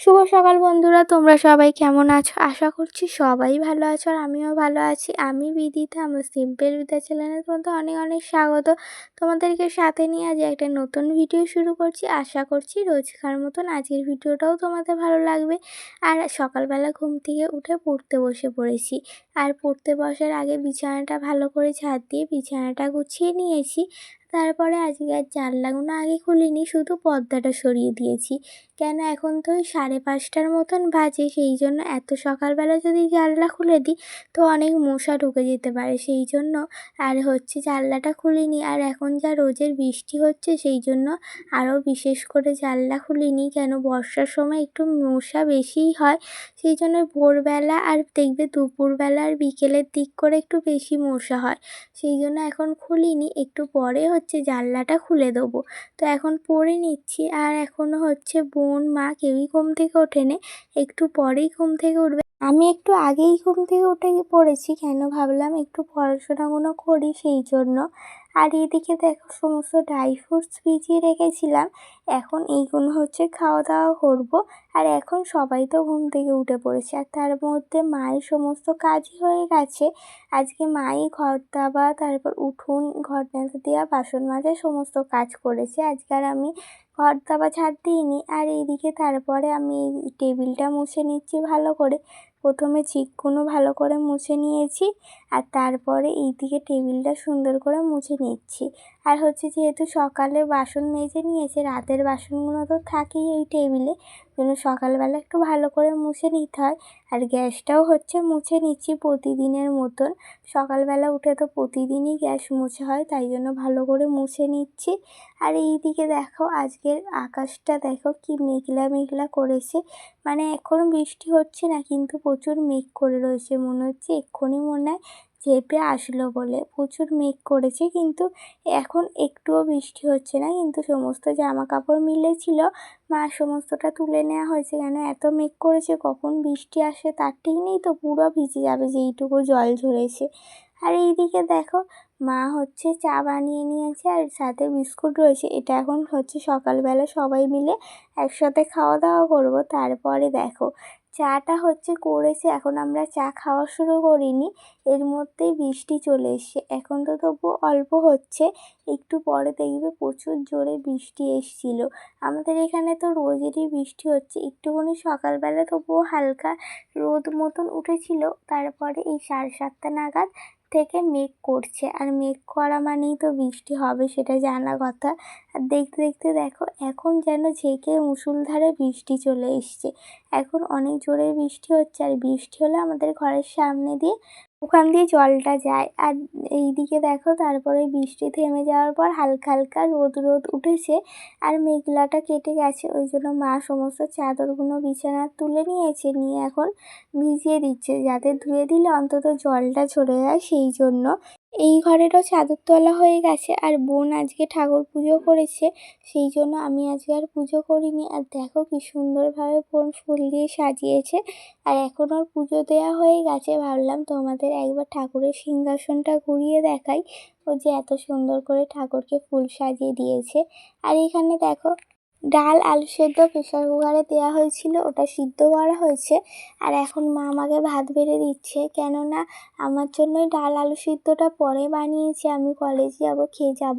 শুভ সকাল বন্ধুরা, তোমরা সবাই কেমন আছো? আশা করছি সবাই ভালো আছো আর আমিও ভালো আছি। আমি বিদিতা, আমার সিম্পল বিদ্যা চ্যানেলের মধ্যে অনেক অনেক স্বাগত। তোমাদেরকে সাথে নিয়ে আজ একটা নতুন ভিডিও শুরু করছি। আশা করছি রোজকার মতন আজকের ভিডিওটাও তোমাদের ভালো লাগবে। আর সকালবেলা ঘুম থেকে উঠে পড়তে বসে পড়েছি। আর পড়তে বসার আগে বিছানাটা ভালো করে ঝাড় দিয়ে বিছানাটা গুছিয়ে নিয়েছি। তারপরে আজকে আর জানলাগুলো আগে খুলিনি, শুধু পর্দাটা সরিয়ে দিয়েছি। কেন এখন তো ওই সাড়ে পাঁচটার মতন বাজে, সেই জন্য এত সকালবেলা যদি জানলা খুলে দিই, তো অনেক মশা ঢুকে যেতে পারে। সেই জন্য আর হচ্ছে জানলাটা খুলিনি, আর এখন যা রোজের বৃষ্টি হচ্ছে, সেই জন্য আরও বিশেষ করে জানলা খুলিনি। কেন বর্ষার সময় একটু মশা বেশিই হয়, সেই জন্য ভোরবেলা আর দেখবে দুপুরবেলা আর বিকেলের দিক করে একটু বেশি মশা হয়। সেই জন্য এখন খুলিনি, একটু পরে হচ্ছে জানলাটা খুলে দেবো। তো এখন পড়ে নিচ্ছি। আর এখনও হচ্ছে বোন, মা কেউই ঘুম থেকে ওঠেনি। একটু পরেই ঘুম থেকে উঠবে। আমি একটু আগেই ঘুম থেকে উঠে পড়েছি। কেন ভাবলাম একটু পড়াশোনাগুলো করি সেই জন্য। আর এদিকে দেখো সমস্ত ড্রাই ফ্রুটস ভিজিয়ে রেখেছিলাম। এখন এইগুলো হচ্ছে খাওয়া দাওয়া করব। আর এখন সবাই তো ঘুম থেকে উঠে পড়েছে। আর তার মধ্যে মায়ের সমস্ত কাজই হয়ে গেছে। আজকে মাই ঘর দাবা, তারপর উঠুন, ঘর দেওয়া, বাসন মাজা, সমস্ত কাজ করেছে। আজকে আর আমি ঘর দাবা ছাড় দিইনি। আর এইদিকে তারপরে আমি টেবিলটা মুছে নিচ্ছি ভালো করে। প্রথমে চিকগুলো ভালো করে মুছে নিয়েছি আর তারপরে এই দিকে টেবিলটা সুন্দর করে মুছে নিচ্ছি। আর হচ্ছে যেহেতু সকালে বাসন মেজে নিয়েছে, রাতের বাসনগুলো তো থাকেই এই টেবিলে জন্য সকালবেলা একটু ভালো করে মুছে নিতে হয়। আর গ্যাসটাও হচ্ছে মুছে নিচ্ছি প্রতিদিনের মতন। সকালবেলা উঠে তো প্রতিদিনই গ্যাস মুছে হয়, তাই জন্য ভালো করে মুছে নিচ্ছি। আর এই দিকে দেখো আজকের আকাশটা দেখো কি মেঘলা মেঘলা করেছে। মানে এখন বৃষ্টি হচ্ছে না, কিন্তু প্রচুর মেঘ করে রয়েছে মনে হচ্ছে। এক্ষুনি মনে হয় চেপে আসলো বলে। প্রচুর মেঘ করেছে, কিন্তু এখন একটুও বৃষ্টি হচ্ছে না। কিন্তু সমস্ত জামা কাপড় মিলেছিল, মা সমস্তটা তুলে নেওয়া হয়েছে। কেন এত মেঘ করেছে? কখন বৃষ্টি আসে তার ঠিক নেই তো, পুরো ভিজে যাবে, যেইটুকু জল ঝরেছে। আর এইদিকে দেখো মা হচ্ছে চা বানিয়ে নিয়েছে আর সাথে বিস্কুট রয়েছে। এটা এখন হচ্ছে সকালবেলা সবাই মিলে একসাথে খাওয়া দাওয়া করব। তারপরে দেখো, চাটা হচ্ছে করেছে। এখন আমরা চা খাওয়া শুরু করিনি। এর মধ্যেই বৃষ্টি চলে এসছে। এখন তো তবু অল্প হচ্ছে। একটু পরে দেখবে প্রচুর জোরে বৃষ্টি এসছিল। আমাদের এখানে তো রোজেরই বৃষ্টি হচ্ছে। একটুখানি সকালবেলা তবুও হালকা রোদ মতন উঠেছিল। তারপরে এই সাড়ে সাতটা নাগাদ থেকে মেঘ করছে। আর মেঘ করা মানেই তো বৃষ্টি হবে, সেটা জানা কথা। আর দেখতে দেখতে দেখো, এখন যেন ঝেঁকে মুসুলধারে বৃষ্টি চলে এসছে। এখন অনেক জোরে বৃষ্টি হচ্ছে, আর বৃষ্টি হলে আমাদের ঘরের সামনে দিয়ে ওখান দিয়ে জলটা যায়। আর এই দিকে দেখো, তারপরে বৃষ্টি থেমে যাওয়ার পর হালকা হালকা রোদ রোদ উঠেছে আর মেঘলাটা কেটে গেছে। ওই জন্য মা সমস্ত চাদরগুলো, বিছানা তুলে নিয়েছে, নিয়ে এখন ভিজিয়ে দিচ্ছে। যাতে ধুয়ে দিলে অন্তত জলটা ছড়ে যায় সেই জন্য। এই ঘরেরও চাদর তোলা হয়ে গেছে, আর বোন আজকে ঠাকুর পুজো করেছে, সেই জন্য আমি আজকে আর পুজো করিনি। আর দেখো কি সুন্দরভাবে বোন ফুল দিয়ে সাজিয়েছে, আর এখন ওর পুজো দেওয়া হয়ে গেছে। ভাবলাম তোমাদের একবার ঠাকুরের সিংহাসনটা ঘুরিয়ে দেখাই, ও যে এত সুন্দর করে ঠাকুরকে ফুল সাজিয়ে দিয়েছে। আর এখানে দেখো ডাল, আলু সেদ্ধ প্রেশার কুকারে দেওয়া হয়েছিল, ওটা সিদ্ধ করা হয়েছে। আর এখন মা আমাকে ভাত বেড়ে দিচ্ছে, কেননা আমার জন্যই ডাল, আলু সিদ্ধটা পরে বানিয়েছে। আমি কলেজে যাব, খেয়ে যাব।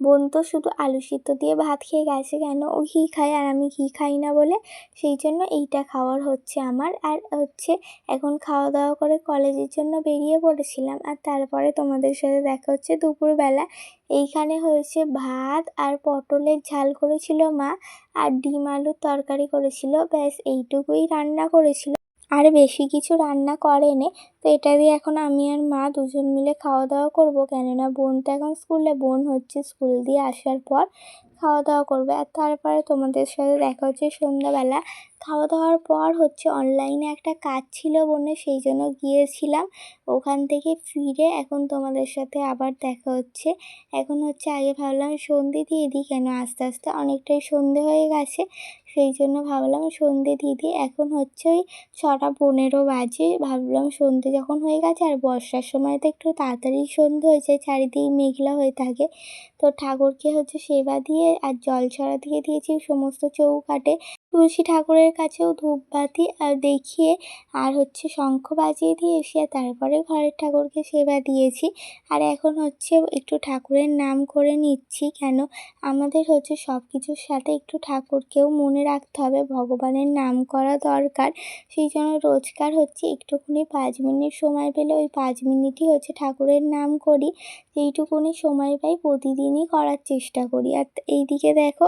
বোন তো শুধু আলু সিদ্ধ দিয়ে ভাত খেয়ে গেছে, কেন ও ঘি খায় আর আমি ঘি খাই না বলে? সেই জন্য এইটা খাওয়ার হচ্ছে আমার। আর হচ্ছে, এখন খাওয়া দাওয়া করে কলেজের জন্য বেরিয়ে পড়েছিলাম। আর তারপরে তোমাদের সাথে দেখা হচ্ছে দুপুরবেলা। এইখানে হয়েছে ভাত আর পটলের ঝাল করেছিল মা আর ডিম আলুর তরকারি করেছিল। ব্যাস, এইটুকুই রান্না করেছিল। আর বেশি কিছু রান্না করেনি। তো এটা দিয়ে এখন আমি আর মা দুজন মিলে খাওয়া দাওয়া করব। কেননা বোন তো এখন স্কুলে, বোন হচ্ছে স্কুল দিয়ে আসার পর। খাওয়া দাওয়া করবে। আর তারপরে তোমাদের সাথে দেখা হচ্ছে সন্ধ্যাবেলা। খাওয়া দাওয়ার পর হচ্ছে অনলাইনে একটা কাজ ছিল বলে সেই জন্য গিয়েছিলাম। ওখান থেকে ফিরে এখন তোমাদের সাথে আবার দেখা হচ্ছে। এখন হচ্ছে আগে ভাবলাম সন্ধে দিয়ে দিই কেন? আস্তে আস্তে অনেকটাই সন্ধে হয়ে গেছে। সেই জন্য ভাবলাম সন্ধে দিদি এখন হচ্ছে ওই ছটা পনেরো বাজে। ভাবলাম সন্ধে যখন হয়ে গেছে আর বর্ষার সময় তো একটু তাড়াতাড়ি সন্ধে হয়েছে চারিদিক মেঘলা হয়ে থাকে। তো ঠাকুরকে হচ্ছে সেবা দিয়ে আর জল ছড়া দিয়ে দিয়েছি, সমস্ত চৌকাঠে। তুলসী ঠাকুরের কাছেও ধূপবাতি আর দেখিয়ে আর হচ্ছে শঙ্খ বাজিয়ে দিয়ে এসে তারপরে ঘরের ঠাকুরকে সেবা দিয়েছি। আর এখন হচ্ছে একটু ঠাকুরের নাম করে নিচ্ছি কেন? আমাদের হচ্ছে সব কিছুর সাথে একটু ঠাকুরকেও মনে রাখতে হবে। ভগবানের নাম করা দরকার। সেই জন্য রোজকার হচ্ছে একটুখানি পাঁচ মিনিট সময় পেলে ওই পাঁচ মিনিটই হচ্ছে ঠাকুরের নাম করি। যেইটুকুনি সময় পাই প্রতিদিনই করার চেষ্টা করি। আর এইদিকে দেখো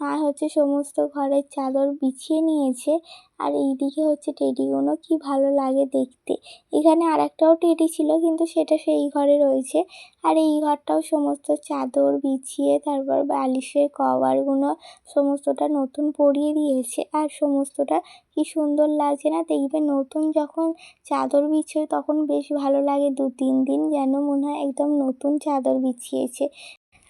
মা হচ্ছে সমস্ত ঘরের চাদর বিছিয়ে নিয়েছে। আর এইদিকে হচ্ছে টেডিগুলো কি ভালো লাগে দেখতে। এখানে আর একটাও টেডি ছিল, কিন্তু সেটা সেই ঘরে রয়েছে। আর এই ঘরটাও সমস্ত চাদর বিছিয়ে, তারপর বালিশের কভারগুলো সমস্তটা নতুন পরিয়ে দিয়েছে। আর সমস্তটা কি সুন্দর লাগছে না দেখবে? নতুন যখন চাদর বিছোয়, তখন বেশ ভালো লাগে। দু তিন দিন যেন মনে হয় একদম নতুন চাদর বিছিয়েছে।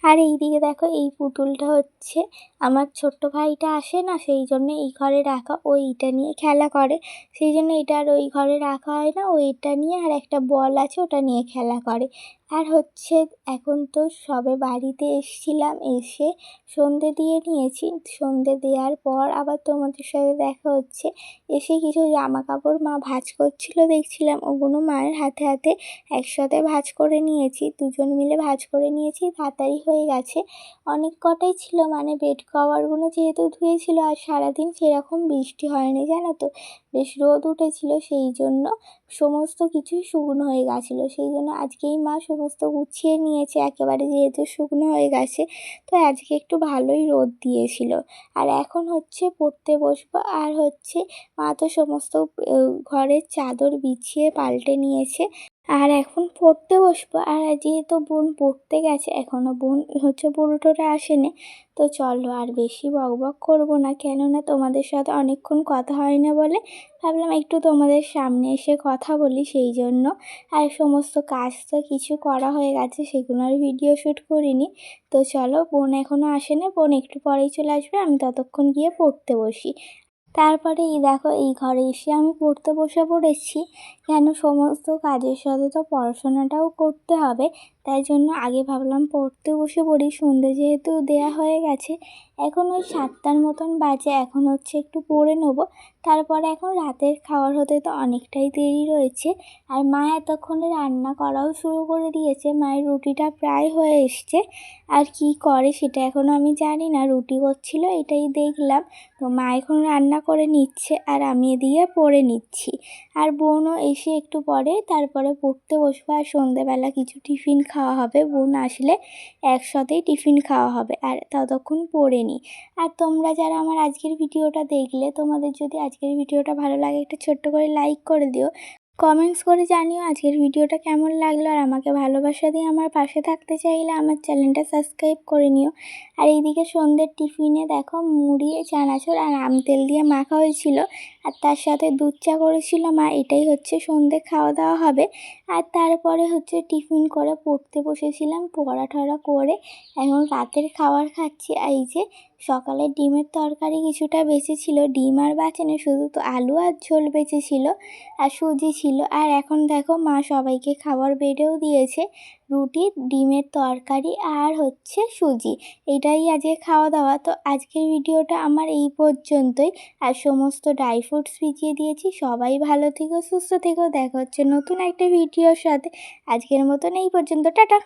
আর এই দিকে দেখো, এই পুতুলটা হচ্ছে আমার ছোট্ট ভাইটা আসে না, সেই জন্য এই ঘরে রাখা, ও এইটা নিয়ে খেলা করে। সেই জন্য এটা আর ওই ঘরে রাখা হয় না, ও এটা নিয়ে আর একটা বল আছে, ওটা নিয়ে খেলা করে। আর হচ্ছে এখন তো সবে বাড়িতে এসছিলাম, এসে সন্ধে দিয়ে নিয়েছি। সন্ধে দেওয়ার পর আবার তোমাদের সাথে দেখা হচ্ছে। এসে কিছু জামা কাপড় মা ভাঁজ করছিল, দেখছিলাম ওগুলো মায়ের হাতে হাতে একসাথে ভাঁজ করে নিয়েছি। দুজন মিলে ভাজ করে নিয়েছি, তাড়াতাড়ি হয়ে গেছে। অনেক কটাই ছিল মানে বেড কভারগুলো যেহেতু ধুয়েছিল, আর সারাদিন সেরকম বৃষ্টি হয়নি, জানো তো? বেশ রোদ উঠেছিল, সেই জন্য সমস্ত কিছুই শুকনো হয়ে গেছিল। সেই জন্য আজকেই মা সমস্ত গুছিয়ে নিয়েছে, একেবারে যেহেতু শুকনো হয়ে গেছে, তো আজকে একটু ভালোই রোদ দিয়েছিল। আর এখন হচ্ছে পড়তে বসবো, আর হচ্ছে মা তো সমস্ত ঘরের চাদর বিছিয়ে পাল্টে নিয়েছে। আর এখন পড়তে বসবো। আর যেহেতু বোন পড়তে গেছে এখনও বোন হচ্ছে পুরোটোরে আসেনি। তো চলো আর বেশি বক বক করব না, কেননা তোমাদের সাথে অনেকক্ষণ কথা হয় না বলে ভাবলাম একটু তোমাদের সামনে এসে কথা বলি সেই জন্য। আর সমস্ত কাজ তো কিছু করা হয়ে গেছে, সেগুলো আর ভিডিও শ্যুট করিনি। তো চলো বোন এখনও আসেনি, বোন একটু পরেই চলে আসবে, আমি ততক্ষণ গিয়ে পড়তে বসি। তারপরে এই দেখো, এই ঘরে এসে আমি পড়তে বসে পড়েছি। কেন সমস্ত কাজের সাথে তো পড়াশোনাটাও করতে হবে। তাই জন্য আগে ভাবলাম পড়তে বসে পড়ি। সন্ধে যেহেতু দেয়া হয়ে গেছে, এখন ওই সাতটার মতন বাজে। এখন হচ্ছে একটু পড়ে নেব। তারপরে এখন রাতের খাওয়ার হতে তো অনেকটাই দেরি রয়েছে। আর মা এতক্ষণে রান্না করাও শুরু করে দিয়েছে। মায়ের রুটিটা প্রায় হয়ে এসছে। আর কি করে সেটা এখনও আমি জানি না। রুটি করছিল এটাই দেখলাম। তো মা এখন রান্না করে নিচ্ছে আর আমি এদিকে পড়ে নিচ্ছি। আর বোনও এসে একটু পরে তারপরে পড়তে বসবো। আর সন্ধেবেলা কিছু টিফিন খাওয়া হবে, বোন আসলে একসাথেই টিফিন খাওয়া হবে, আর ততক্ষণ পড়ে নিই আর তোমরা যারা আমার আজকের ভিডিওটা দেখলে, তোমাদের যদি আজকের ভিডিওটা ভালো লাগে, একটা ছোট্ট করে লাইক করে দিও। কমেন্টস করে জানিও আজকের ভিডিওটা কেমন লাগল, আর আমাকে ভালোবাসা দিয়ে আমার পাশে থাকতে চাইলে আমার চ্যানেলটা সাবস্ক্রাইব করে নিও। আর এইদিকে সন্ধ্যের টিফিনে দেখো, মুড়ি, চানাচুর আর আম তেল দিয়ে মাখা হয়েছিল। আর তার সাথে দুধ চা করেছিল মা এটাই হচ্ছে সন্ধে খাওয়া দাওয়া হবে। আর তারপরে হচ্ছে টিফিন করে পড়তে বসেছিলাম পড়া টড়া করে এখন রাতের খাবার খাচ্ছি। এই যে সকালে ডিমের তরকারি কিছুটা বেঁচে ছিল ডিম আর বাঁচেনি, শুধু তো আলু আর ঝোল বেঁচে ছিল আর সুজি ছিল। আর এখন দেখো মা সবাইকে খাবার বেড়েও দিয়েছে। রুটি, ডিমের তরকারি আর হচ্ছে সুজি। এটাই আজকে খাওয়া দাওয়া। তো আজকের ভিডিওটা আমার এই পর্যন্তই। আর সমস্ত ড্রাই ফ্রুটস ভিজিয়ে দিয়েছি। সবাই ভালো থেকো, সুস্থ থেকো। দেখা হচ্ছে নতুন একটা ভিডিওর সাথে। আজকের মতন এই পর্যন্ত। টাটা!